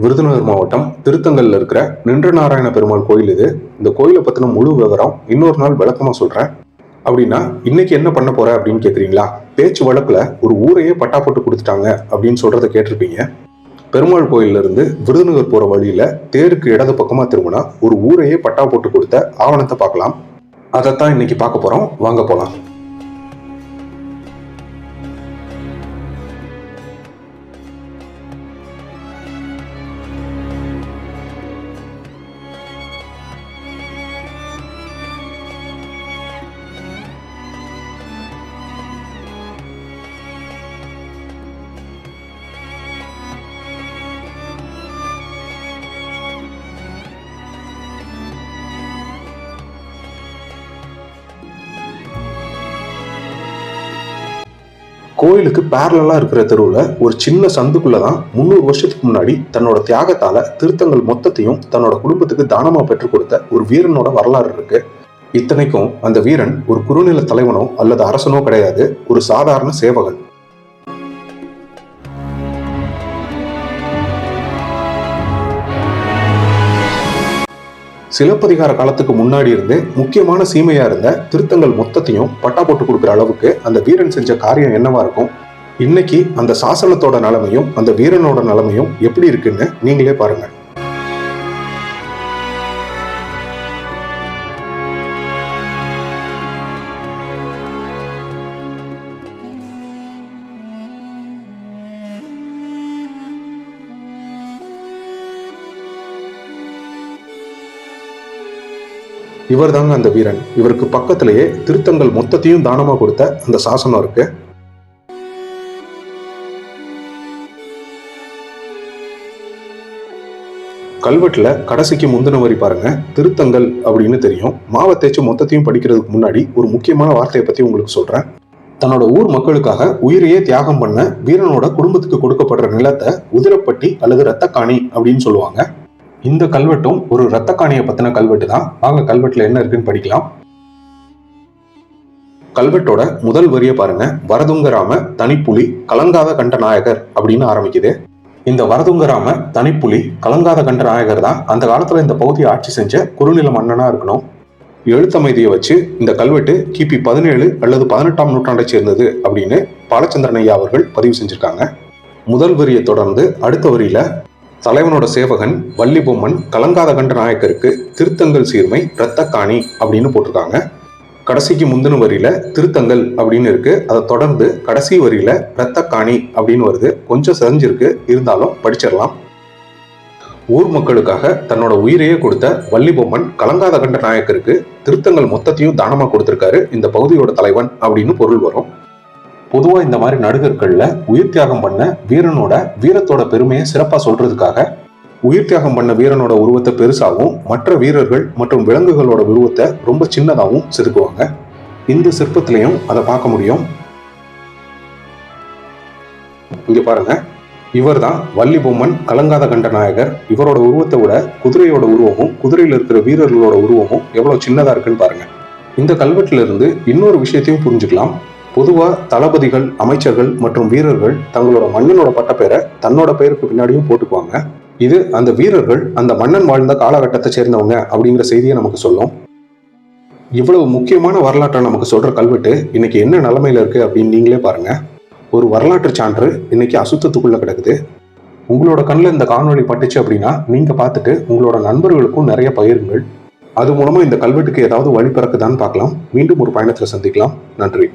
விருதுநகர் மாவட்டம் திருத்தங்கல்ல இருக்கிற நின்ற நாராயண பெருமாள் கோயில் இது. இந்த கோயிலை பத்தின முழு விவரம் இன்னொரு நாள் விளக்கமா சொல்றேன். அப்படின்னா இன்னைக்கு என்ன பண்ண போற அப்படின்னு கேக்குறீங்களா? பேச்சு வழக்குல ஒரு ஊரையே பட்டா போட்டு கொடுத்துட்டாங்க அப்படின்னு சொல்றத கேட்டிருப்பீங்க. பெருமாள் கோயில்ல இருந்து விருதுநகர் போற வழியில தேருக்கு இடது பக்கமா திரும்பினா ஒரு ஊரையே பட்டா போட்டு கொடுத்த ஆவணத்தை பார்க்கலாம். அதைத்தான் இன்னைக்கு பார்க்க போறோம். வாங்க போலாம். கோயிலுக்கு பேரலாக இருக்கிற தெருவில் ஒரு சின்ன சந்துக்குள்ளே தான் முந்நூறு வருஷத்துக்கு முன்னாடி தன்னோட தியாகத்தால் திருத்தங்கள் மொத்தத்தையும் தன்னோட குடும்பத்துக்கு தானமாக பெற்றுக் கொடுத்த ஒரு வீரனோட வரலாறு இருக்கு. இத்தனைக்கும் அந்த வீரன் ஒரு குறுநில தலைவனோ அல்லது அரசனோ கிடையாது ஒரு சாதாரண சேவகன். சிலப்பதிகார காலத்துக்கு முன்னாடி இருந்து முக்கியமான சீமையா இருந்த திருத்தங்கள் மொத்தத்தையும் பட்டா போட்டு கொடுக்குற அளவுக்கு அந்த வீரன் செஞ்ச காரியம் என்னவா இருக்கும்? இன்னைக்கு அந்த சாசனத்தோட நிலைமையும் அந்த வீரனோட நிலைமையும் எப்படி இருக்குன்னு நீங்களே பாருங்கள் இவர் தாங்க அந்த வீரன். இவருக்கு பக்கத்திலேயே திருத்தங்கள் மொத்தத்தையும் தானமா கொடுத்த அந்த சாசனம் இருக்கு. கல்வெட்டுல கடைசிக்கு முந்தின வரி பாருங்க. திருத்தங்கள் அப்படின்னு தெரியும். மாவை தேய்ச்சி மொத்தத்தையும் படிக்கிறதுக்கு முன்னாடி ஒரு முக்கியமான வார்த்தையை பத்தி உங்களுக்கு சொல்றேன். தன்னோட ஊர் மக்களுக்காக உயிரையே தியாகம் பண்ண வீரனோட குடும்பத்துக்கு கொடுக்கப்படுற நிலத்தை உதிரப்பட்டி அல்லது ரத்தக்காணி அப்படின்னு சொல்லுவாங்க. இந்த கல்வெட்டும் ஒரு ரத்தக்காணியை பத்தின கல்வெட்டு தான். வாங்க கல்வெட்டுல என்ன இருக்குன்னு படிக்கலாம். கல்வெட்டோட முதல் வரியை பாருங்க. வரதுங்கராம தனிப்புலி கலங்காத கண்ட நாயகர் அப்படின்னு ஆரம்பிக்குது. இந்த வரதுங்கராம தனிப்புலி கலங்காத கண்ட நாயகர் தான் அந்த காலத்துல இந்த பகுதியை ஆட்சி செஞ்ச குறுநில மன்னனா இருக்கணும். எழுத்தமைதியை வச்சு இந்த கல்வெட்டு கிபி பதினேழு அல்லது பதினெட்டாம் நூற்றாண்டை சேர்ந்தது அப்படின்னு பாலச்சந்திரன் ஐயா அவர்கள் பதிவு செஞ்சிருக்காங்க. முதல் வரியை தொடர்ந்து அடுத்த வரியில தலைவனோட சேவகன் வள்ளி பொம்மன் கலங்காத கண்ட நாயக்கருக்கு திருத்தங்கள் சீர்மை இரத்தக்காணி அப்படின்னு போட்டிருக்காங்க. கடைசிக்கு முந்தின வரியில திருத்தங்கள் அப்படின்னு இருக்கு. அதை தொடர்ந்து கடைசி வரியில இரத்தக்காணி அப்படின்னு வருது. கொஞ்சம் செஞ்சிருக்கு இருந்தாலும் படிச்சிடலாம். ஊர் மக்களுக்காக தன்னோட உயிரையே கொடுத்த வள்ளி பொம்மன் கலங்காத கண்ட நாயக்கருக்கு திருத்தங்கள் மொத்தத்தையும் தானமாக கொடுத்துருக்காரு. இந்த பகுதியோட தலைவன் அப்படின்னு பொருள் வரும். பொதுவா இந்த மாதிரி நடுகர்கள்ல உயிர் தியாகம் பண்ண வீரனோட வீரத்தோட பெருமையை சிறப்பா சொல்றதுக்காக உயிர் தியாகம் பண்ண வீரனோட உருவத்தை பெருசாகவும் மற்ற வீரர்கள் மற்றும் விலங்குகளோட உருவத்தை ரொம்ப சின்னதாகவும் செதுக்குவாங்க. இந்த சிற்பத்திலையும் அதை பார்க்க முடியும். இங்க பாருங்க. இவர் தான் வள்ளிபொம்மன் கலங்காத கண்ட நாயகர். இவரோட உருவத்தை விட குதிரையோட உருவமும் குதிரையில இருக்கிற வீரர்களோட உருவமும் எவ்வளவு சின்னதா இருக்குன்னு பாருங்க. இந்த கல்வெட்டுல இருந்து இன்னொரு விஷயத்தையும் புரிஞ்சுக்கலாம். பொதுவாக தளபதிகள் அமைச்சர்கள் மற்றும் வீரர்கள் தங்களோட மன்னனோட பட்டப்பேரை தன்னோட பெயருக்கு பின்னாடியும் போட்டுக்குவாங்க. இது அந்த வீரர்கள் அந்த மன்னன் வாழ்ந்த காலகட்டத்தை சேர்ந்தவங்க அப்படிங்கிற செய்தியை நமக்கு சொல்லும். இவ்வளவு முக்கியமான வரலாற்றை நமக்கு சொல்ற கல்வெட்டு இன்னைக்கு என்ன நிலைமையில இருக்கு அப்படின்னு நீங்களே பாருங்க. ஒரு வரலாற்று சான்று இன்னைக்கு அசுத்தத்துக்குள்ள கிடக்குது. உங்களோட கண்ணில் இந்த காணொளி பட்டுச்சு அப்படின்னா நீங்க பார்த்துட்டு உங்களோட நண்பர்களுக்கும் நிறைய பகிருங்கள். அது மூலமா இந்த கல்வெட்டுக்கு ஏதாவது வழி பிறக்குதான்னு பார்க்கலாம். மீண்டும் ஒரு பயணத்தில் சந்திக்கலாம். நன்றி.